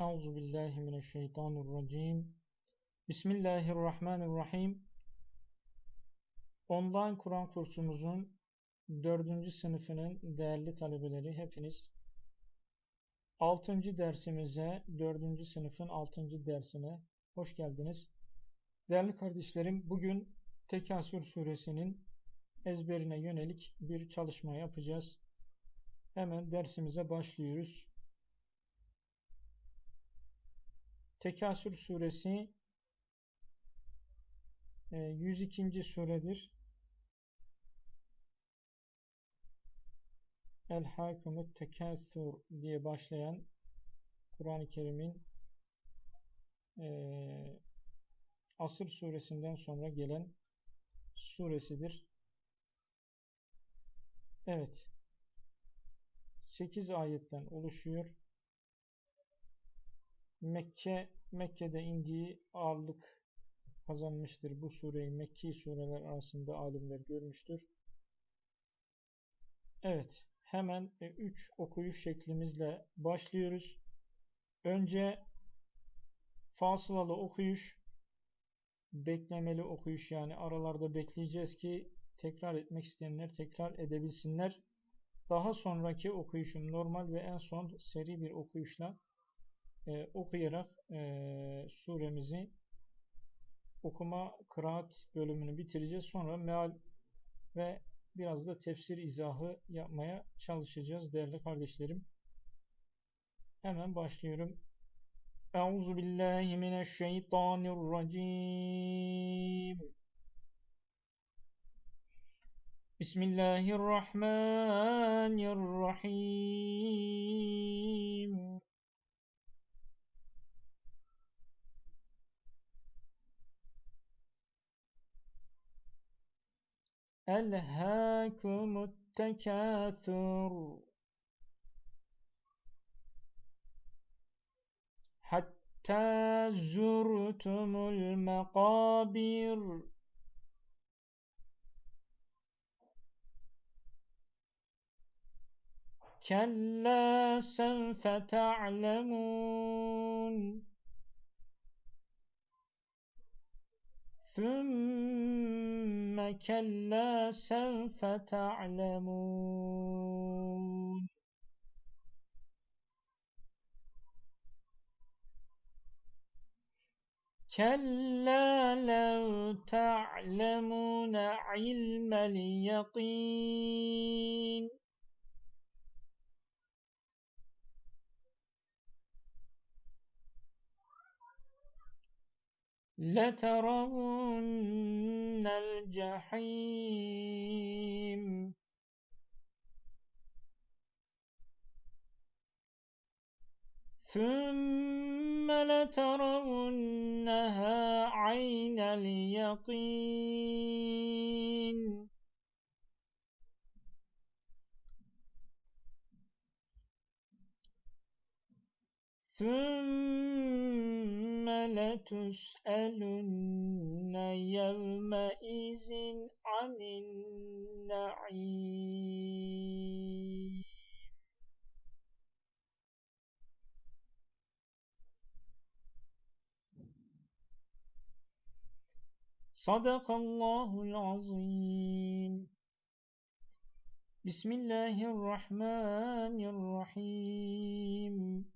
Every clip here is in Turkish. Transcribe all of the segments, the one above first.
Euzu billahi mineşşeytanirracim. Bismillahirrahmanirrahim. Online Kur'an kursumuzun dördüncü sınıfının değerli talebeleri hepiniz altıncı dersimize, dördüncü sınıfın altıncı dersine hoş geldiniz. Değerli kardeşlerim, bugün Tekasür suresinin ezberine yönelik bir çalışma yapacağız. Hemen dersimize başlıyoruz. Tekasür suresi 102. E, suredir. El Hakumut Tekasür diye başlayan Kur'an-ı Kerim'in e, Asır suresinden sonra gelen suresidir. Evet. 8 ayetten oluşuyor. Mekke Mekke'de indiği ağırlık kazanmıştır. Bu sureyi Mekki sureler arasında alimler görmüştür. Evet, hemen 3 okuyuş şeklimizle başlıyoruz. Önce fasılalı okuyuş, beklemeli okuyuş yani aralarda bekleyeceğiz ki tekrar etmek isteyenler tekrar edebilsinler. Daha sonraki okuyuşum normal ve en son seri bir okuyuşla e, okuyarak e, suremizi okuma kıraat bölümünü bitireceğiz. Sonra meal ve biraz da tefsir izahı yapmaya çalışacağız değerli kardeşlerim. Hemen başlıyorum. Euzu billahi mineşşeytanirracim. Bismillahirrahmanirrahim. ألهاكم التكاثر؟ حتى زرتم المقابر. كلا سوف تعلمون. ثم كلا سوف تعلمون كلا لو تعلمون علم اليقين لترون الجحيم ثم لترونها عين اليقين ثم لتسألن يومئذ عن النعيم. صدق الله العظيم. بسم الله الرحمن الرحيم.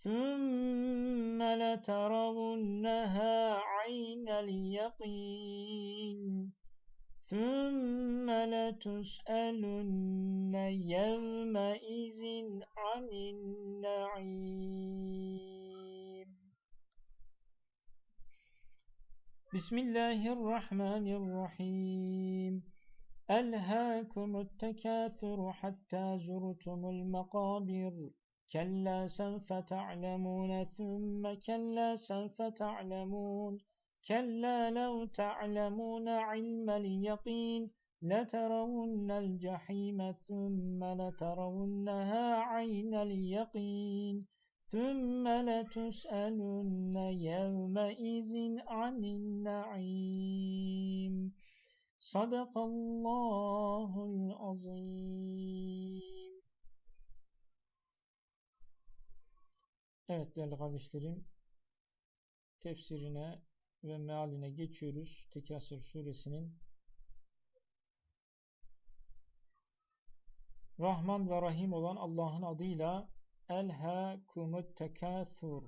ثم لترونها عين اليقين. ثم لتسألن يومئذ عن النعيم. بسم الله الرحمن الرحيم. ألهاكم التكاثر حتى زرتم المقابر. كلا سوف تعلمون ثم كلا سوف تعلمون كلا لو تعلمون علم اليقين لترون الجحيم ثم لترونها عين اليقين ثم لتسألن يومئذ عن النعيم صدق الله العظيم Evet değerli kardeşlerim tefsirine ve mealine geçiyoruz. Tekasür suresinin Rahman ve Rahim olan Allah'ın adıyla Elhâkumut tekâthur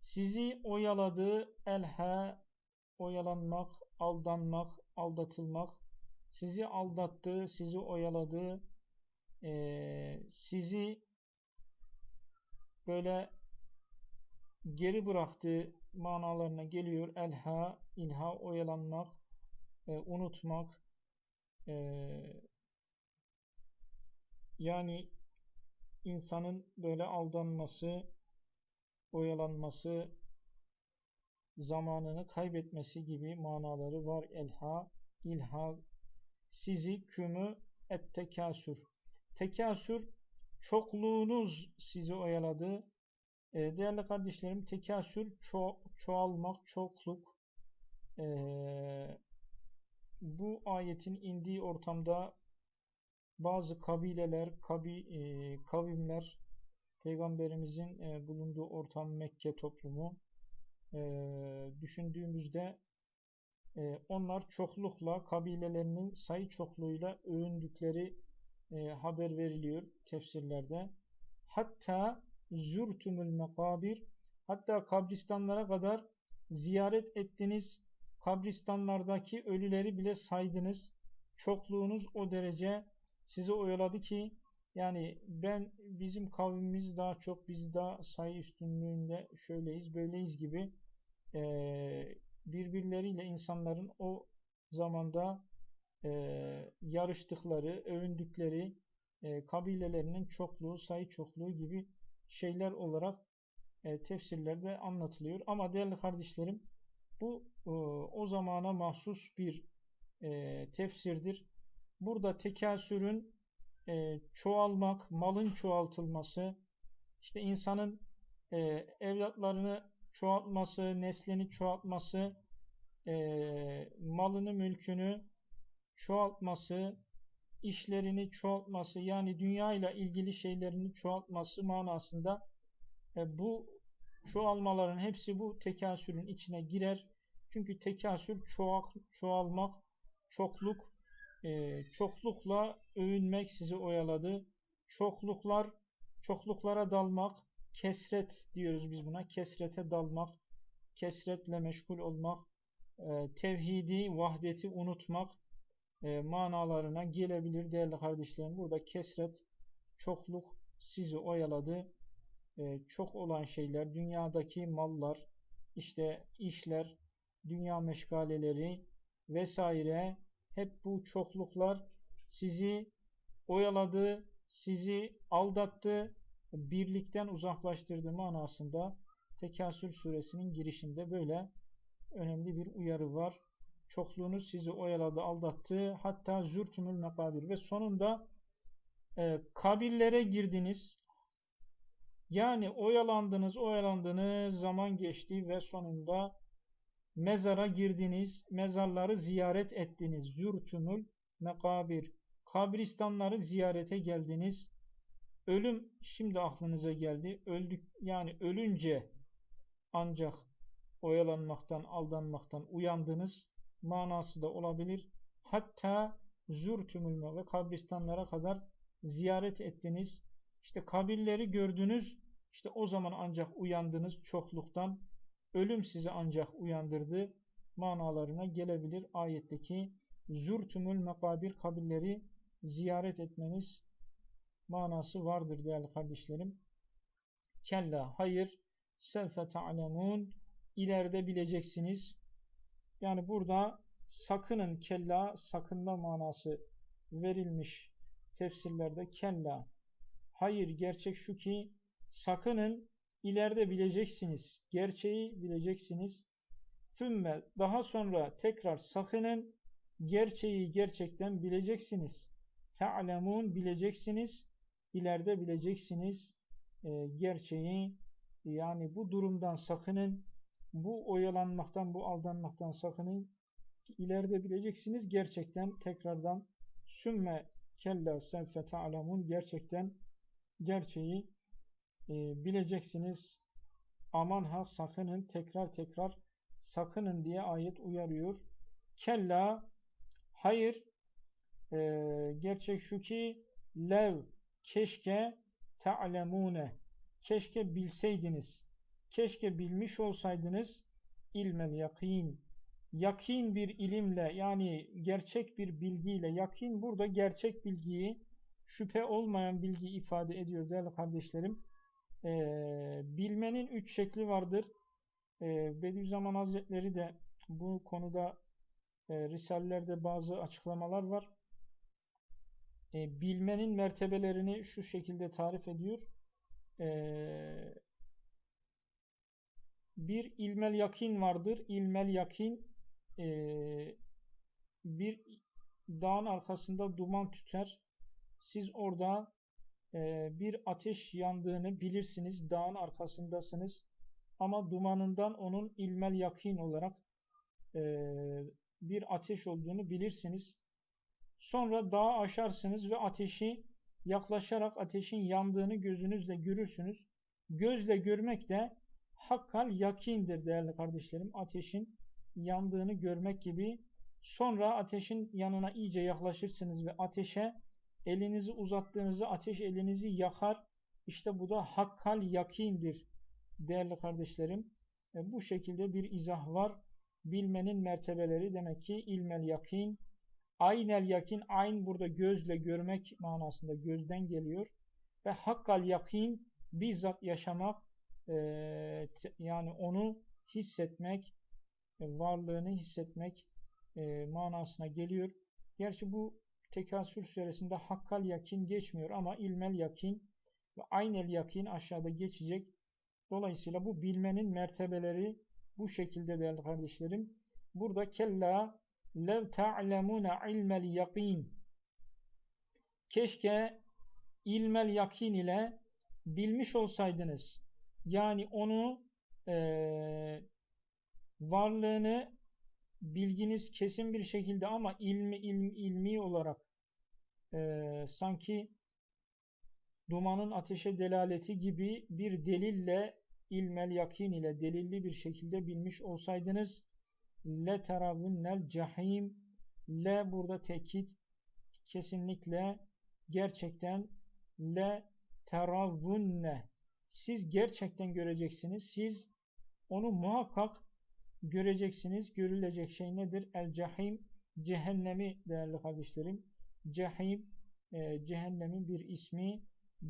Sizi oyaladı elha oyalanmak, aldanmak, aldatılmak. Sizi aldattı, sizi oyaladı. E, sizi böyle geri bıraktı manalarına geliyor. Elha, ilha, oyalanmak, e, unutmak, e, yani insanın böyle aldanması, oyalanması, zamanını kaybetmesi gibi manaları var. Elha, ilha, sizi kümü et tekasür. Tekasür çokluğunuz sizi oyaladı. E, değerli kardeşlerim tekasür ço çoğalmak, çokluk. E, bu ayetin indiği ortamda bazı kabileler, kabi, e, kavimler, Peygamberimizin e, bulunduğu ortam Mekke toplumu e, düşündüğümüzde e, onlar çoklukla, kabilelerinin sayı çokluğuyla övündükleri e, haber veriliyor tefsirlerde. Hatta zürtümül mekabir hatta kabristanlara kadar ziyaret ettiniz. Kabristanlardaki ölüleri bile saydınız. Çokluğunuz o derece sizi oyaladı ki yani ben bizim kavmimiz daha çok biz daha sayı üstünlüğünde şöyleyiz böyleyiz gibi e, birbirleriyle insanların o zamanda e, yarıştıkları, övündükleri e, kabilelerinin çokluğu, sayı çokluğu gibi şeyler olarak e, tefsirlerde anlatılıyor. Ama değerli kardeşlerim bu e, o zamana mahsus bir e, tefsirdir. Burada tekasürün e, çoğalmak, malın çoğaltılması, işte insanın e, evlatlarını çoğaltması, neslini çoğaltması, e, malını, mülkünü çoğaltması, işlerini çoğaltması yani dünya ile ilgili şeylerini çoğaltması manasında e, bu çoğalmaların hepsi bu tekasürün içine girer. Çünkü tekasür çoğal, çoğalmak, çokluk, e, çoklukla övünmek sizi oyaladı. Çokluklar, çokluklara dalmak, kesret diyoruz biz buna. Kesrete dalmak, kesretle meşgul olmak, e, tevhidi, vahdeti unutmak, e, manalarına gelebilir değerli kardeşlerim. Burada kesret, çokluk sizi oyaladı. E, çok olan şeyler, dünyadaki mallar, işte işler, dünya meşgaleleri vesaire hep bu çokluklar sizi oyaladı, sizi aldattı, birlikten uzaklaştırdı manasında Tekasür suresinin girişinde böyle önemli bir uyarı var çokluğunuz sizi oyaladı, aldattı. Hatta zürtümül mekabir ve sonunda e, kabirlere girdiniz. Yani oyalandınız, oyalandınız, zaman geçti ve sonunda mezara girdiniz, mezarları ziyaret ettiniz. Zürtümül mekabir. Kabristanları ziyarete geldiniz. Ölüm şimdi aklınıza geldi. Öldük yani ölünce ancak oyalanmaktan, aldanmaktan uyandınız manası da olabilir. Hatta zürtümül ve kabristanlara kadar ziyaret ettiniz. İşte kabirleri gördünüz. İşte o zaman ancak uyandınız çokluktan. Ölüm sizi ancak uyandırdı. Manalarına gelebilir ayetteki zürtümül mekabir kabirleri ziyaret etmeniz manası vardır değerli kardeşlerim. Kella hayır sevfe ta'lemun ileride bileceksiniz. Yani burada sakının kella sakınma manası verilmiş tefsirlerde kella Hayır gerçek şu ki sakının ileride bileceksiniz. Gerçeği bileceksiniz. Sümme daha sonra tekrar sakının gerçeği gerçekten bileceksiniz. Te'alemun bileceksiniz. İleride bileceksiniz e, gerçeği. Yani bu durumdan sakının. Bu oyalanmaktan, bu aldanmaktan sakının. İleride bileceksiniz gerçekten tekrardan sümme kella sevfe ta'lemun gerçekten gerçeği e, bileceksiniz. Aman ha sakının tekrar tekrar sakının diye ayet uyarıyor. Kella hayır e, gerçek şu ki lev keşke ta'lemune keşke bilseydiniz keşke bilmiş olsaydınız ilmel yakin yakin bir ilimle yani gerçek bir bilgiyle yakin burada gerçek bilgiyi şüphe olmayan bilgi ifade ediyor değerli kardeşlerim. Ee, bilmenin üç şekli vardır. Ee, Bediüzzaman Hazretleri de bu konuda e, Risalelerde bazı açıklamalar var. E, bilmenin mertebelerini şu şekilde tarif ediyor. E, bir ilmel yakin vardır. İlmel yakin e, bir dağın arkasında duman tüter. Siz orada e, bir ateş yandığını bilirsiniz. Dağın arkasındasınız. Ama dumanından onun ilmel yakin olarak e, bir ateş olduğunu bilirsiniz. Sonra dağı aşarsınız ve ateşi yaklaşarak ateşin yandığını gözünüzle görürsünüz. Gözle görmek de hakkal yakindir değerli kardeşlerim. Ateşin yandığını görmek gibi. Sonra ateşin yanına iyice yaklaşırsınız ve ateşe elinizi uzattığınızda ateş elinizi yakar. İşte bu da hakkal yakindir değerli kardeşlerim. E, bu şekilde bir izah var. Bilmenin mertebeleri demek ki ilmel yakin. Aynel yakin, ayn burada gözle görmek manasında gözden geliyor. Ve hakkal yakin bizzat yaşamak yani onu hissetmek, e, varlığını hissetmek e, manasına geliyor. Gerçi bu Tekasür suresinde hakkal yakin geçmiyor ama ilmel yakin ve aynel yakin aşağıda geçecek. Dolayısıyla bu bilmenin mertebeleri bu şekilde değerli kardeşlerim. Burada kella lev ta'lemune ilmel yakin keşke ilmel yakin ile bilmiş olsaydınız. Yani onu e, varlığını bilginiz kesin bir şekilde ama ilmi ilmi, ilmi olarak e, sanki dumanın ateşe delaleti gibi bir delille ilmel yakin ile delilli bir şekilde bilmiş olsaydınız le teravunnel cahim le burada tekit kesinlikle gerçekten le teravunne siz gerçekten göreceksiniz siz onu muhakkak göreceksiniz görülecek şey nedir el cahim cehennemi değerli kardeşlerim cehim e, cehennemin bir ismi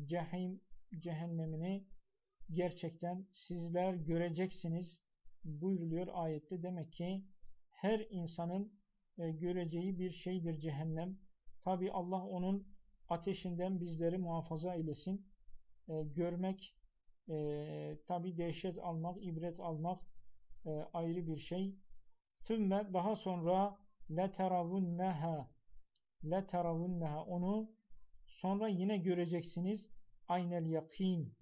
cehim cehennemini gerçekten sizler göreceksiniz buyruluyor ayette. Demek ki her insanın e, göreceği bir şeydir cehennem. Tabi Allah onun ateşinden bizleri muhafaza eylesin. E, görmek, e, tabi dehşet almak, ibret almak e, ayrı bir şey. Sümme daha sonra leteravunneha leteravunneha onu sonra yine göreceksiniz. Aynel yakin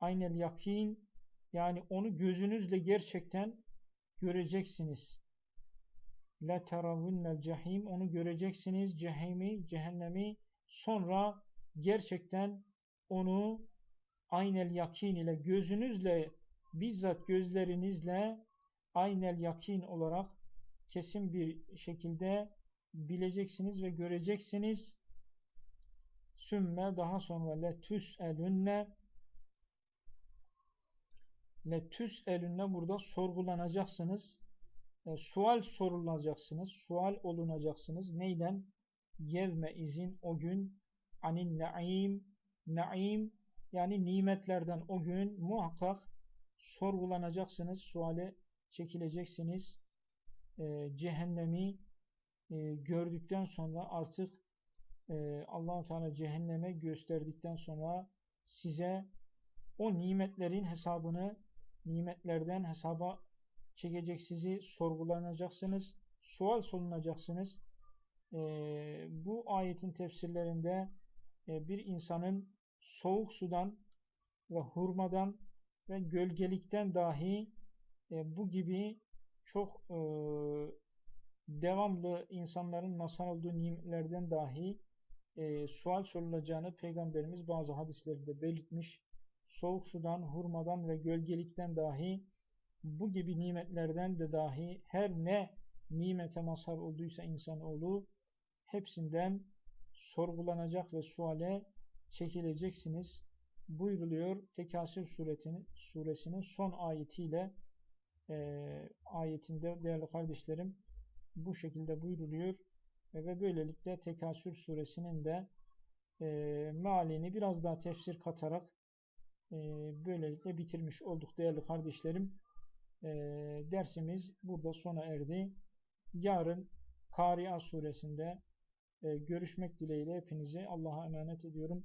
aynel yakin yani onu gözünüzle gerçekten göreceksiniz. La teravunnel cehim onu göreceksiniz. Cehimi, cehennemi sonra gerçekten onu aynel yakin ile gözünüzle bizzat gözlerinizle aynel yakin olarak kesin bir şekilde bileceksiniz ve göreceksiniz. Sümme daha sonra le tüs elünne letüs elünne burada sorgulanacaksınız. E, sual sorulacaksınız. Sual olunacaksınız. Neyden? Yevme izin o gün anin naim naim yani nimetlerden o gün muhakkak sorgulanacaksınız. Suale çekileceksiniz. E, cehennemi e, gördükten sonra artık e, allah Teala cehenneme gösterdikten sonra size o nimetlerin hesabını nimetlerden hesaba çekecek sizi sorgulanacaksınız. Sual solunacaksınız. E, bu ayetin tefsirlerinde e, bir insanın soğuk sudan ve hurmadan ve gölgelikten dahi e, bu gibi çok e, devamlı insanların masal olduğu nimetlerden dahi e, sual sorulacağını Peygamberimiz bazı hadislerinde belirtmiş. Soğuk sudan, hurmadan ve gölgelikten dahi bu gibi nimetlerden de dahi her ne nimete mazhar olduysa insanoğlu hepsinden sorgulanacak ve suale çekileceksiniz buyruluyor. Tekasür suretinin, suresinin son ayetiyle e, ayetinde değerli kardeşlerim bu şekilde buyruluyor e, ve böylelikle Tekasür suresinin de e, mealini biraz daha tefsir katarak e, böylelikle bitirmiş olduk değerli kardeşlerim. E, dersimiz burada sona erdi. Yarın Kari'a suresinde e, görüşmek dileğiyle hepinizi Allah'a emanet ediyorum.